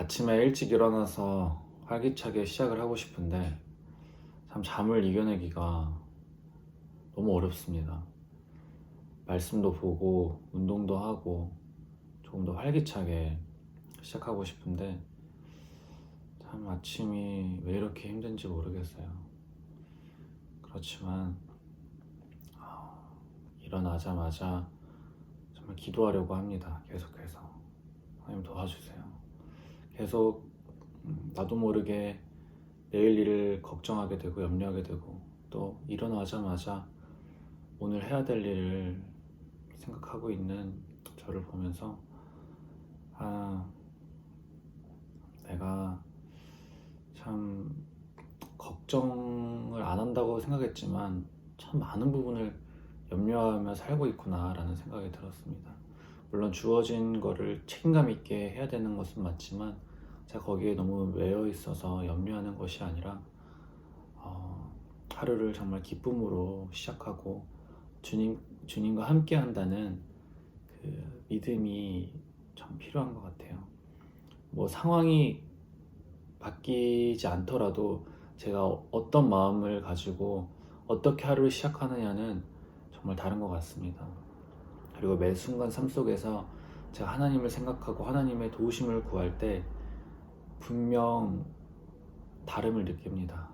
아침에 일찍 일어나서 활기차게 시작을 하고 싶은데 참 잠을 이겨내기가 너무 어렵습니다. 말씀도 보고 운동도 하고 조금 더 활기차게 시작하고 싶은데 참 아침이 왜 이렇게 힘든지 모르겠어요. 그렇지만 아, 일어나자마자 정말 기도하려고 합니다. 계속해서 하나님 도와주세요. 계속 음, 나도 모르게 내일 일을 걱정하게 되고 염려하게 되고 또 일어나자마자 오늘 해야 될 일을 생각하고 있는 저를 보면서 아 내가 참 걱정을 안 한다고 생각했지만 참 많은 부분을 염려하며 살고 있구나라는 생각이 들었습니다. 물론 주어진 거를 책임감 있게 해야 되는 것은 맞지만 제가 거기에 너무 매여 있어서 염려하는 것이 아니라 어, 하루를 정말 기쁨으로 시작하고 주님 주님과 함께 한다는 그 믿음이 참 필요한 것 같아요. 뭐 상황이 바뀌지 않더라도 제가 어떤 마음을 가지고 어떻게 하루를 시작하느냐는 정말 다른 것 같습니다. 그리고 매 순간 삶 속에서 제가 하나님을 생각하고 하나님의 도우심을 구할 때 분명 다름을 느낍니다.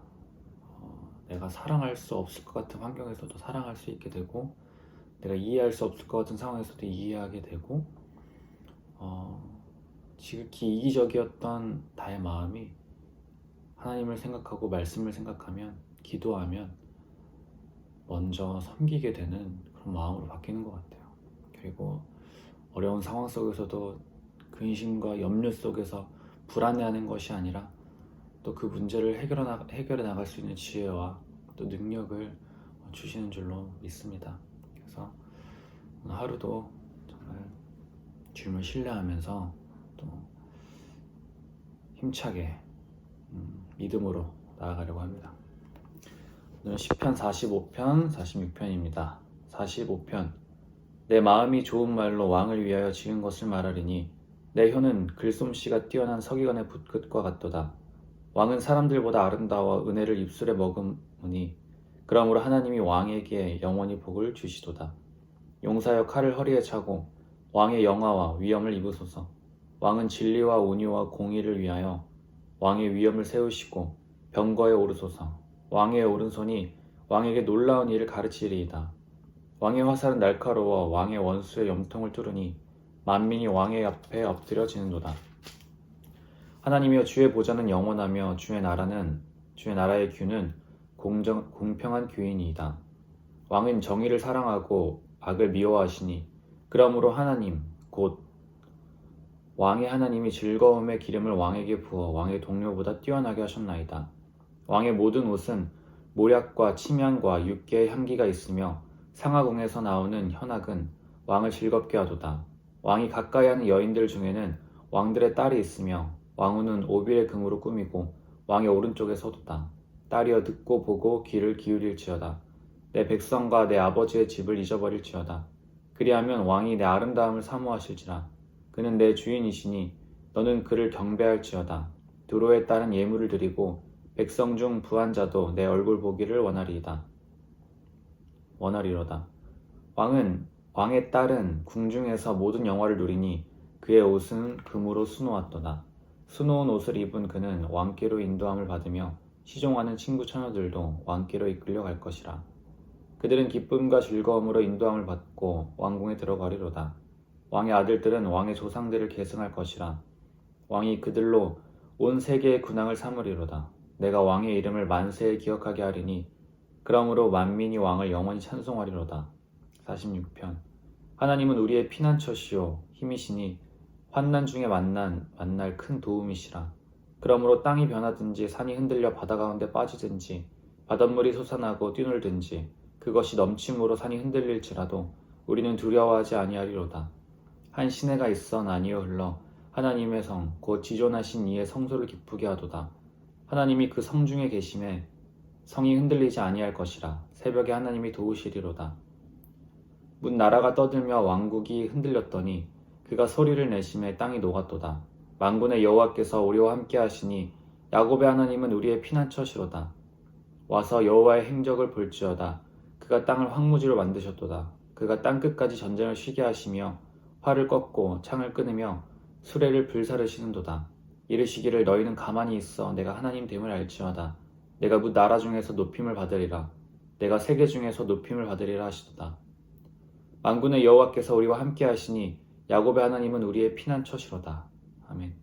어, 내가 사랑할 수 없을 것 같은 환경에서도 사랑할 수 있게 되고, 내가 이해할 수 없을 것 같은 상황에서도 이해하게 되고, 어, 지극히 이기적이었던 나의 마음이 하나님을 생각하고 말씀을 생각하면, 기도하면 먼저 섬기게 되는 그런 마음으로 바뀌는 것 같아요. 그리고 어려운 상황 속에서도 근심과 염려 속에서 불안해하는 것이 아니라 또 그 문제를 해결해, 나, 해결해 나갈 수 있는 지혜와 또 능력을 주시는 줄로 믿습니다. 그래서 오늘 하루도 정말 주님을 신뢰하면서 또 힘차게 음, 믿음으로 나아가려고 합니다. 오늘은 10편 45편 46편입니다. 45편 내 마음이 좋은 말로 왕을 위하여 지은 것을 말하리니 내 혀는 글솜씨가 뛰어난 서기관의 붓끝과 같도다. 왕은 사람들보다 아름다워 은혜를 입술에 머금으니 그러므로 하나님이 왕에게 영원히 복을 주시도다. 용사여 칼을 허리에 차고 왕의 영화와 위엄을 입으소서. 왕은 진리와 온유와 공의를 위하여 왕의 위엄을 세우시고 병거에 오르소서. 왕의 오른손이 왕에게 놀라운 일을 가르치리이다. 왕의 화살은 날카로워 왕의 원수의 염통을 뚫으니 만민이 왕의 앞에 엎드려지는도다. 하나님이여 주의 보좌는 영원하며 주의 나라는 주의 나라의 규는 공정, 공평한 규이니이다. 왕은 정의를 사랑하고 악을 미워하시니 그러므로 하나님 곧 왕의 하나님이 즐거움의 기름을 왕에게 부어 왕의 동료보다 뛰어나게 하셨나이다. 왕의 모든 옷은 모략과 침향과 육계의 향기가 있으며 상하궁에서 나오는 현악은 왕을 즐겁게 하도다. 왕이 가까이 하는 여인들 중에는 왕들의 딸이 있으며 왕후는 오빌의 금으로 꾸미고 왕의 오른쪽에 서도다. 딸이여 듣고 보고 귀를 기울일지어다. 내 백성과 내 아버지의 집을 잊어버릴지어다. 그리하면 왕이 내 아름다움을 사모하실지라. 그는 내 주인이시니 너는 그를 경배할지어다. 두로에 따른 예물을 드리고 백성 중 부한 자도 내 얼굴 보기를 원하리이다. 원하리로다. 왕은 왕의 딸은 궁중에서 모든 영화를 누리니 그의 옷은 금으로 수놓았도다. 수놓은 옷을 입은 그는 왕께로 인도함을 받으며 시종하는 친구 처녀들도 왕께로 이끌려 갈 것이라. 그들은 기쁨과 즐거움으로 인도함을 받고 왕궁에 들어가리로다. 왕의 아들들은 왕의 조상들을 계승할 것이라. 왕이 그들로 온 세계의 군왕을 삼으리로다. 내가 왕의 이름을 만세에 기억하게 하리니 그러므로 만민이 왕을 영원히 찬송하리로다. 46편 하나님은 우리의 피난처시요 힘이시니 환난 중에 만난 만날 큰 도움이시라. 그러므로 땅이 변하든지 산이 흔들려 바다 가운데 빠지든지 바닷물이 솟아나고 뛰놀든지 그것이 넘침으로 산이 흔들릴지라도 우리는 두려워하지 아니하리로다. 한 시내가 있어 나뉘어 흘러 하나님의 성 곧 지존하신 이의 성소를 기쁘게 하도다. 하나님이 그 성 중에 계심에 성이 흔들리지 아니할 것이라 새벽에 하나님이 도우시리로다. 문 나라가 떠들며 왕국이 흔들렸더니 그가 소리를 내심에 땅이 녹았도다. 만군의 여호와께서 우리와 함께 하시니 야곱의 하나님은 우리의 피난처시로다. 와서 여호와의 행적을 볼지어다. 그가 땅을 황무지로 만드셨도다. 그가 땅 끝까지 전쟁을 쉬게 하시며 활을 꺾고 창을 끊으며 수레를 불사르시는도다. 이르시기를 너희는 가만히 있어 내가 하나님 됨을 알지어다. 내가 무 나라 중에서 높임을 받으리라. 내가 세계 중에서 높임을 받으리라 하시도다. 만군의 여호와께서 우리와 함께 하시니 야곱의 하나님은 우리의 피난처시로다. 아멘.